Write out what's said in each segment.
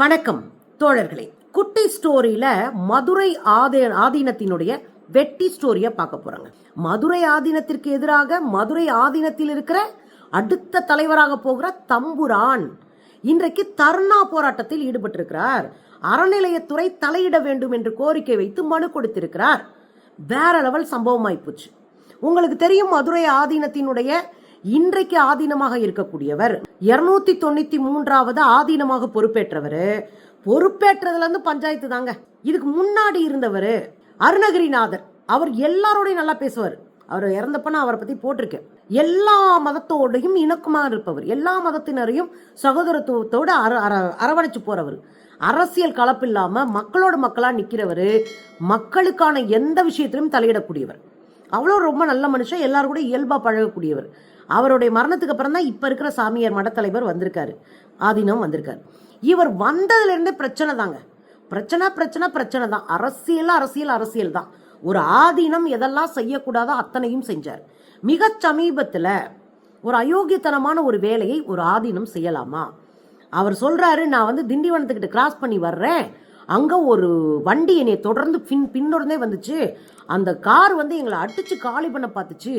வணக்கம் தோழர்களே. குட்டி ஸ்டோரியில மதுரை ஆதே ஆதீனத்தினுடைய வெட்டி ஸ்டோரியை பார்க்க போறாங்க. மதுரை ஆதீனத்திற்கு எதிராக மதுரை ஆதீனத்தில் இருக்கிற அடுத்த தலைவராக போகிற தம்புரான் இன்றைக்கு தர்ணா போராட்டத்தில் ஈடுபட்டிருக்கிறார். அறநிலையத்துறை தலையிட வேண்டும் என்று கோரிக்கை வைத்து மனு கொடுத்திருக்கிறார். வேற லெவல் சம்பவமாய் போச்சு. உங்களுக்கு தெரியும் மதுரை ஆதீனத்தினுடைய இன்றைக்கு ஆதீனமாக இருக்கக்கூடியவர். இருநூத்தி தொண்ணூத்தி மூன்றாவது ஆதீனமாக பொறுப்பேற்றவர். பொறுப்பேற்றதுல இருந்து பஞ்சாயத்து தாங்க. இதுக்கு முன்னாடி இருந்தவர் அருணகிரிநாதர். அவர் எல்லாரோடையும் நல்லா பேசுவார். அவர் இறந்தப்பனா அவரை பத்தி போட்டிருக்கேன். எல்லா மதத்தோடையும் இணக்கமாக இருப்பவர். எல்லா மதத்தினரையும் சகோதரத்துவத்தோடு அரவணைச்சு போறவர். அரசியல் கலப்பில்லாம மக்களோட மக்களா நிக்கிறவர். மக்களுக்கான எந்த விஷயத்திலும் தலையிடக்கூடியவர். அவ்வளோ ரொம்ப நல்ல மனுஷன் எல்லாரும் கூட இயல்பாக பழகக்கூடியவர். அவருடைய மரணத்துக்கு அப்புறம் தான் இப்போ இருக்கிற சாமியார் மடத்தலைவர் வந்திருக்காரு. ஆதீனம் வந்திருக்காரு. இவர் வந்ததுலேருந்தே பிரச்சனை தாங்க. பிரச்சனை பிரச்சனை பிரச்சனை தான். அரசியல் அரசியல் அரசியல் தான். ஒரு ஆதீனம் எதெல்லாம் செய்யக்கூடாதோ அத்தனையும் செஞ்சார். மிக சமீபத்தில் ஒரு அயோக்கியத்தனமான ஒரு வேலையை ஒரு ஆதீனம் செய்யலாமா? அவர் சொல்கிறாரு நான் வந்து திண்டிவனத்துக்கிட்ட கிராஸ் பண்ணி வர்றேன். அங்கே ஒரு வண்டி என்னை தொடர்ந்து பின் பின்தொடர்ந்தே வந்துச்சு. அந்த கார் வந்து எங்களை அடிச்சு காலி பண்ண பார்த்துச்சு.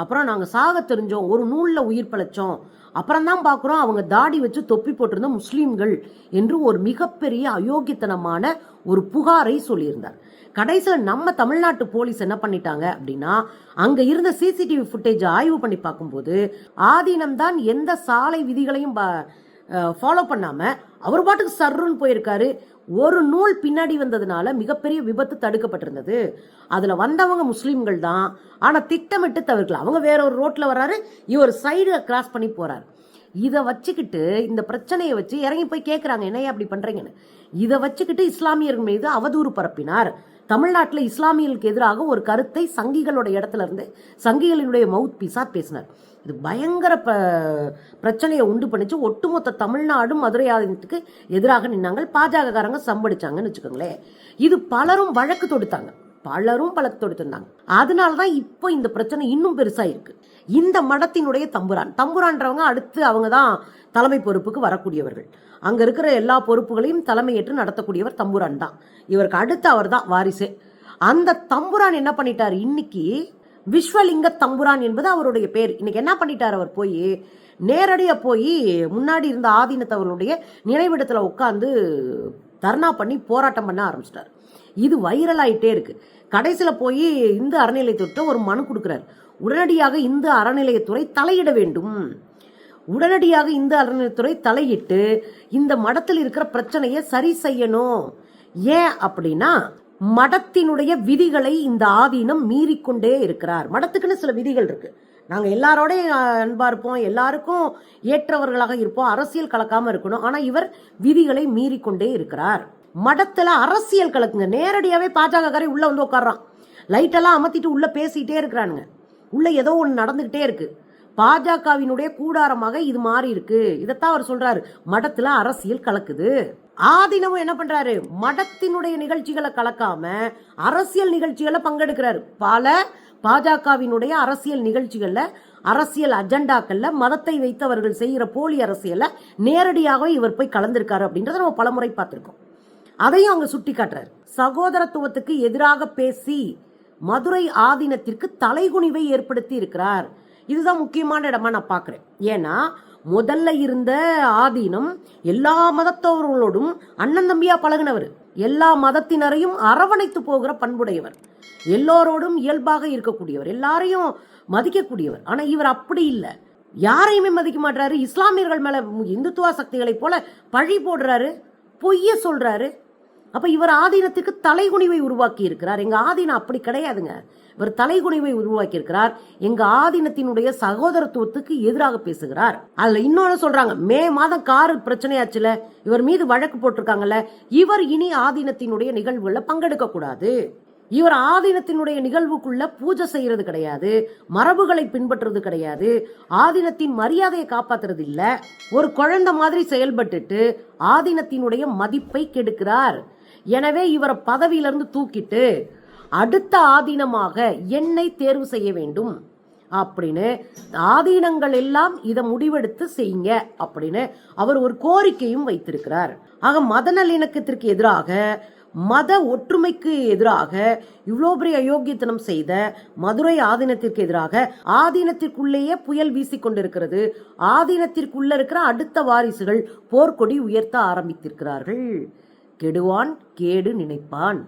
அப்புறம் நாங்கள் சாக தெரிஞ்சோம். ஒரு நூலில் உயிர் பிழைச்சோம். அப்புறம் தான் பார்க்குறோம் அவங்க தாடி வச்சு தொப்பி போட்டிருந்த முஸ்லீம்கள் என்று ஒரு மிகப்பெரிய அயோக்கியத்தனமான ஒரு புகாரை சொல்லியிருந்தார். கடைசியில் நம்ம தமிழ்நாட்டு போலீஸ் என்ன பண்ணிட்டாங்க அப்படின்னா அங்கே இருந்த சிசிடிவி ஃபுட்டேஜ் ஆய்வு பண்ணி பார்க்கும்போது ஆதீனம் தான் எந்த சாலை விதிகளையும் ஃபாலோ பண்ணாமல் அவர் பாட்டுக்கு சர்ருன்னு போயிருக்காரு. ஒரு நூல் பின்னாடி வந்ததுனால மிகப்பெரிய விபத்து தடுக்கப்பட்டிருந்தது. அதில் வந்தவங்க முஸ்லீம்கள் தான். ஆனால் திட்டமிட்டு தவிர்க்கல. அவங்க வேற ஒரு ரோட்டில் வர்றாரு. இவர் சைடு கிராஸ் பண்ணி போகிறார் இதை வச்சுக்கிட்டு இந்த பிரச்சனையை வச்சு இறங்கி போய் கேட்குறாங்க என்னையா அப்படி பண்ணுறீங்கன்னு இதை வச்சுக்கிட்டு இஸ்லாமியர்கள் மீது அவதூறு பரப்பினார். தமிழ்நாட்டில் இஸ்லாமியர்களுக்கு எதிராக ஒரு கருத்தை சங்கிகளோட இடத்துல இருந்து சங்கிகளினுடைய மவுத் பீஸாக பேசினார். இது பயங்கர ப பிரச்சனையை உண்டு பண்ணிச்சு. ஒட்டுமொத்த தமிழ்நாடும் மதுரை ஆதீனத்துக்கு எதிராக நின்னாங்க. பாஜகக்காரங்க சம்படிச்சாங்கன்னு வச்சுக்கோங்களேன். இது பலரும் வழக்கு தொடுத்தாங்க. பலரும் வழக்கு தொடுத்திருந்தாங்க அதனால தான் இப்போ இந்த பிரச்சனை இன்னும் பெருசா இருக்கு. இந்த மடத்தினுடைய தம்புரான். தம்புரான்றவங்க அடுத்து அவங்க தான் தலைமை பொறுப்புக்கு வரக்கூடியவர்கள். அங்க இருக்கிற எல்லா பொறுப்புகளையும் தலைமையேற்று நடத்தக்கூடியவர் தம்புரான் தான். இவருக்கு அடுத்து அவர் தான் வாரிசு. அந்த தம்புரான் என்ன பண்ணிட்டார்? இன்னைக்கு விஸ்வலிங்க தம்புரான் என்பது அவருடைய பேர். இன்னைக்கு என்ன பண்ணிட்டார் அவர் போய்? நேரடியா போய் முன்னாடி இருந்த ஆதீனத்தவர்களுடைய நினைவிடத்துல உட்காந்து தர்ணா பண்ணி போராட்டம் பண்ண ஆரம்பிச்சிட்டார். இது வைரல் ஆயிட்டே இருக்கு. கடைசியில் போய் இந்து அறநிலையத்துறை ஒரு மனு கொடுக்குறாரு. உடனடியாக இந்து அறநிலையத்துறை தலையிட வேண்டும். உடனடியாக இந்த அறநிலையத்துறை தலையிட்டு இந்த மடத்தில் இருக்கிற பிரச்சனையை சரி செய்யணும். ஏன் அப்படின்னா மடத்தினுடைய விதிகளை இந்த ஆதீனம் மீறிக்கொண்டே இருக்கிறார். மடத்துக்குன்னு சில விதிகள் இருக்கு. நாங்கள் எல்லாரோடையும் அன்பாக இருப்போம். எல்லாருக்கும் ஏற்றவர்களாக இருப்போம். அரசியல் கலக்காமல் இருக்கணும். ஆனால் இவர் விதிகளை மீறிக்கொண்டே இருக்கிறார். மடத்துல அரசியல் கலக்குங்க. நேரடியாவே பாஜகக்காரை உள்ள வந்து உட்கார்றான். லைட்டெல்லாம் அமர்த்திட்டு உள்ள பேசிக்கிட்டே இருக்கிறானுங்க. உள்ள ஏதோ ஒன்று நடந்துகிட்டே இருக்கு. பாஜகவினுடைய கூடாரமாக இது மாறி இருக்கு. இதைத்தான் அவர் சொல்றாரு. மடத்துல அரசியல் கலக்குது. ஆதினமும் என்ன பண்றாரு? மடத்தினுடைய நிகழ்ச்சிகளை கலக்காம அரசியல் நிகழ்ச்சிகளை பங்கெடுக்கிறாரு. பல பாஜகவினுடைய அரசியல் நிகழ்ச்சிகள்ல அரசியல் அஜெண்டாக்கள்ல மதத்தை வைத்தவர்கள் செய்கிற போலி அரசியலை நேரடியாக இவர் போய் கலந்திருக்காரு அப்படின்றத நம்ம பலமுறை பார்த்திருக்கோம். அதையும் அவங்க சுட்டி காட்டுறாரு சகோதரத்துவத்துக்கு எதிராக பேசி மதுரை ஆதீனத்திற்கு தலைகுனிவை ஏற்படுத்தி இருக்கிறார். இதுதான் முக்கியமான இடமா நான் பார்க்குறேன். ஏன்னா முதல்ல இருந்த ஆதீனம் எல்லா மதத்தவர்களோடும் அண்ணன் தம்பியா பழகினவர். எல்லா மதத்தினரையும் அரவணைத்து போகிற பண்புடையவர். எல்லோரோடும் இயல்பாக இருக்கக்கூடியவர். எல்லாரையும் மதிக்கக்கூடியவர். ஆனா இவர் அப்படி இல்லை. யாரையுமே மதிக்க மாட்டாரு இஸ்லாமியர்கள் மேல இந்துத்துவ சக்திகளைப் போல பழி போடுறாரு. பொய்ய சொல்றாரு. அப்ப இவர் ஆதீனத்துக்கு தலைகுனிவை உருவாக்கி இருக்கிறார் எங்க ஆதீனம் அப்படி கிடையாதுங்க. இவர் தலைகுனிவை உருவாக்கி இருக்கிறார் எங்க ஆதீனத்தினுடைய சகோதரத்துவத்துக்கு எதிராக பேசுகிறார். அதுல இன்னொன்னு சொல்றாங்க மே மாதம் கார் பிரச்சனையாச்சுல இவர் மீது வழக்கு போட்டிருக்காங்கல்ல இவர் இனி ஆதீனத்தினுடைய நிகழ்வுல பங்கெடுக்க கூடாது இவர் ஆதீனத்தினுடைய நிகழ்வுக்குள்ள பூஜை செய்யறது கிடையாது மரபுகளை பின்பற்றுறது கிடையாது ஆதீனத்தின் மரியாதையை காப்பாத்துறது இல்ல. ஒரு குழந்தை மாதிரி செயல்பட்டுட்டு ஆதீனத்தினுடைய மதிப்பை கெடுக்கிறார். எனவே இவரை பதவியிலிருந்து தூக்கிட்டு அடுத்த ஆதீனமாக என்னை தேர்வு செய்ய வேண்டும். அப்படின்னு ஆதீனங்கள் எல்லாம் இதை முடிவெடுத்து செய்யுங்க அப்படின்னு அவர் ஒரு கோரிக்கையும் வைத்திருக்கிறார். ஆக மத நல்லிணக்கத்திற்கு எதிராக மத ஒற்றுமைக்கு எதிராக இவ்வளோ பெரிய அயோக்கியத்தனம் செய்த மதுரை ஆதீனத்திற்கு எதிராக ஆதீனத்திற்குள்ளேயே புயல் வீசிக்கொண்டிருக்கிறது ஆதீனத்திற்குள்ள இருக்கிற அடுத்த வாரிசுகள் போர்க்கொடி உயர்த்த ஆரம்பித்திருக்கிறார்கள். கெடுவான் கேடு நினைப்பான்.